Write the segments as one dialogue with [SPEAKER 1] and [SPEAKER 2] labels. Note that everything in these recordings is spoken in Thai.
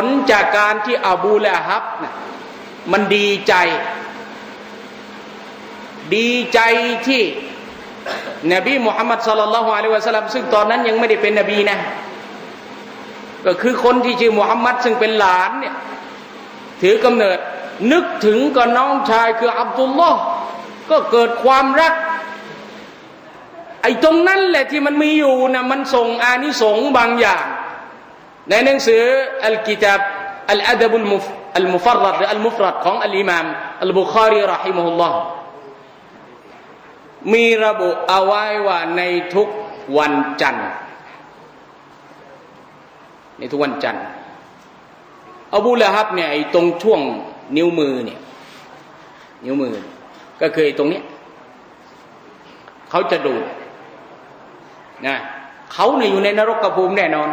[SPEAKER 1] ผลจากการที่อบูละฮับนะมันดีใจ ดีใจที่นบีมุฮัมมัดสลลัลลอฮุอะลัยฮิวะสัลลัมซึ่งตอนนั้นยังไม่ได้เป็นนบีนะ ก็คือคนที่ชื่อมุฮัมมัดซึ่งเป็นหลานเนี่ยถือกำเนิดนึกถึงกับน้องชายคืออับดุลลอฮ์ก็เกิดความรัก ไอ้ตรงนั้นแหละที่มันมีอยู่นะมันส่งอานิสงส์บางอย่าง ในหนังสืออัลกิตาบอัลอาดับุลมุฟอัลมุฟรัดหรืออัลมุฟรัดของอัลอิมามอัลบุคารีรอฮิมุลลอฮ์มีระบุเอาไว้ว่าในทุกวันจันทร์ในทุกวันจันทร์อบูละฮับเนี่ยไอ้ตรงช่วงนิ้วมือเนี่ยนิ้วมือ ก็คือไอ้ตรงเนี้ยเขาจะดูนะเขาเนี่ยอยู่ในนรกกระภูมิแน่นอน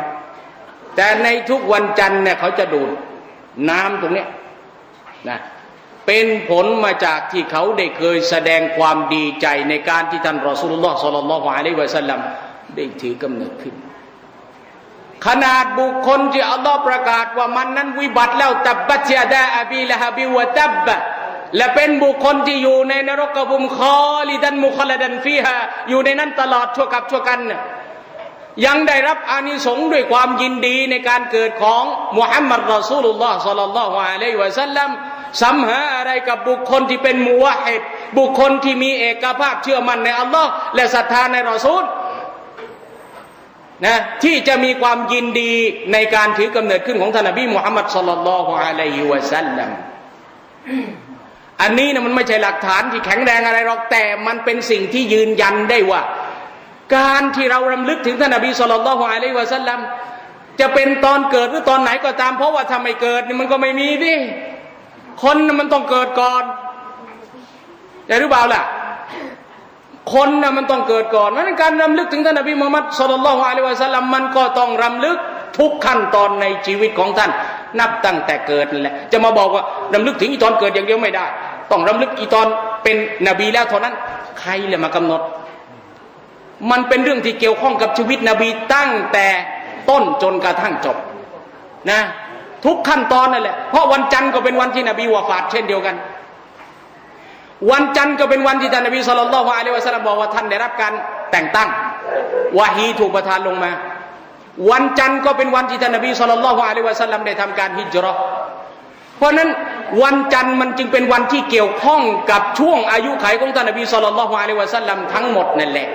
[SPEAKER 1] แต่ในทุกวันจันทร์เนี่ยเขาจะดูดน้ำตรงเนี้ยนะเป็นผลมาจากที่เขาได้เคยแสดงความดีใจในการที่ท่านรอสุลลอฮ์สัลลัลลอฮุอะลัยฮิวะสัลลัมได้ถือกำเนิดขึ้น ขนาดบุคคลที่อัลลอฮ์ประกาศว่ามันนั้นวิบัติแล้วตับบัตยาดาอบีละฮบิวะตับบะและเป็นบุคคลที่อยู่ในนรกกบุมคอลิดันมุคลดันฟีฮาอยู่ในนั้นตลอดชั่วกับชั่วกันน่ะ ยังได้รับอานิสงส์ด้วยความยินดีในการเกิดของมุฮัมมัดรอซูลุลลอฮ์สัลลัลลอฮุอะลัยฮิวะสัลลัมสัมหาอะไรกับบุคคลที่เป็นมุวะฮิดบุคคลที่มีเอกภาพเชื่อมั่นในอัลลอฮ์และศรัทธาในรอซูลนะที่จะมีความยินดีในการถือกำเนิดขึ้นของท่านนบีมุฮัมมัดสุลลัลลอฮุอะลัยฮิวะสัลลัมอันนี้นะมันไม่ใช่หลักฐานที่แข็งแรงอะไรหรอกแต่มันเป็นสิ่งที่ยืนยันได้ว่า การที่เรารำลึกถึงท่านนบีสุลลัลลอฮุอะลัยวะสัลลัมจะเป็นตอนเกิดหรือตอนไหนก็ตาม เพราะว่าถ้าไม่เกิดมันก็ไม่มีดิคนมันต้องเกิดก่อนใช่หรือเปล่าล่ะ คนนะมันต้องเกิดก่อนนั้นการรำลึกถึงท่านนบีมุฮัมมัดสุลลัลอฮุอะลัยวะสัลลัมมันก็ต้องรำลึกทุกขั้นตอนในชีวิตของท่าน นับตั้งแต่เกิดนั่นแหละจะมาบอกว่ารำลึกถึงอีตอนเกิดอย่างเดียวไม่ได้ ต้องรำลึกอีตอนเป็นนบีแล้วเท่านั้น ใครเลยมากำหนด มันเป็นเรื่องที่เกี่ยวข้องกับชีวิตนบีตั้งแต่ต้นจนกระทั่งจบนะทุกขั้นตอนนั่นแหละเพราะวันจันทร์ก็เป็นวันที่นบีวะฟาดเช่นเดียวกัน วันจันทร์ก็เป็นวันที่ท่านนบีสุลต่านละฮ์อะลัยฮิวะสัลลัมบอกว่าท่านได้รับการแต่งตั้งวาฮีถูกประทานลงมา วันจันทร์ก็เป็นวันที่ท่านนบีสุลต่านละฮ์อะลัยฮิวะสัลลัมได้ทำการฮิจราะห์เพราะนั้นวันจันทร์มันจึงเป็นวันที่เกี่ยวข้องกับช่วงอายุขัยของท่านนบีสุลต่านละฮ์อะลัยฮิวะสัลลัมทั้งหมดนั่นแหละ